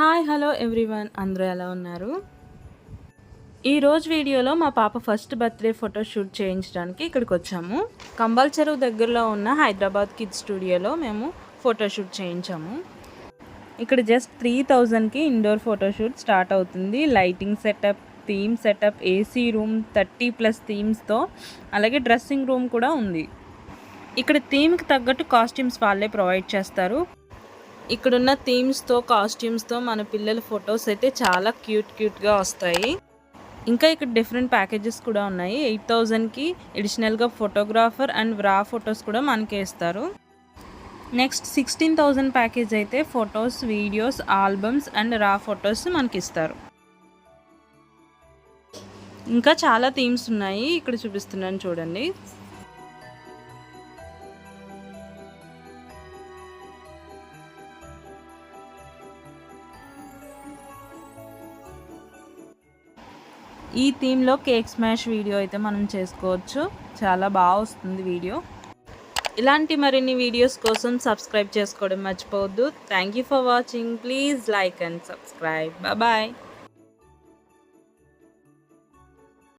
Hi hello everyone. అందరూ ఎలా ఉన్నారు? ఈరోజు వీడియోలో మా పాప ఫస్ట్ బర్త్డే ఫోటో షూట్ చేయించడానికి ఇక్కడికి వచ్చాము. కంబల్ చెరువు దగ్గరలో ఉన్న హైదరాబాద్ కిడ్స్ స్టూడియోలో మేము ఫోటో షూట్ చేయించాము. ఇక్కడ జస్ట్ త్రీ థౌజండ్కి ఇండోర్ ఫోటోషూట్ స్టార్ట్ అవుతుంది. Lighting setup theme setup AC room thirty plus థీమ్స్తో అలాగే డ్రెస్సింగ్ రూమ్ కూడా ఉంది. ఇక్కడ థీమ్కి తగ్గట్టు కాస్ట్యూమ్స్ వాళ్ళే ప్రొవైడ్ చేస్తారు. ఇక్కడున్న థీమ్స్తో కాస్ట్యూమ్స్తో మన పిల్లల ఫొటోస్ అయితే చాలా క్యూట్ క్యూట్గా వస్తాయి. ఇంకా ఇక్కడ డిఫరెంట్ ప్యాకేజెస్ కూడా ఉన్నాయి. ఎయిట్ థౌజండ్కి ఎడిషనల్గా ఫోటోగ్రాఫర్ అండ్ రా ఫొటోస్ కూడా మనకి ఇస్తారు. నెక్స్ట్ సిక్స్టీన్ థౌజండ్ ప్యాకేజ్ అయితే photos videos albums and raw photos మనకి ఇస్తారు. ఇంకా చాలా థీమ్స్ ఉన్నాయి. ఇక్కడ చూపిస్తున్నాను చూడండి. ఈ థీమ్లో కేక్ స్మాష్ వీడియో అయితే మనం చేసుకోవచ్చు. చాలా బాగా వస్తుంది వీడియో. ఇలాంటి మరిన్ని వీడియోస్ కోసం సబ్స్క్రైబ్ చేసుకోవడం మర్చిపోవద్దు. Thank you for watching please like and subscribe bye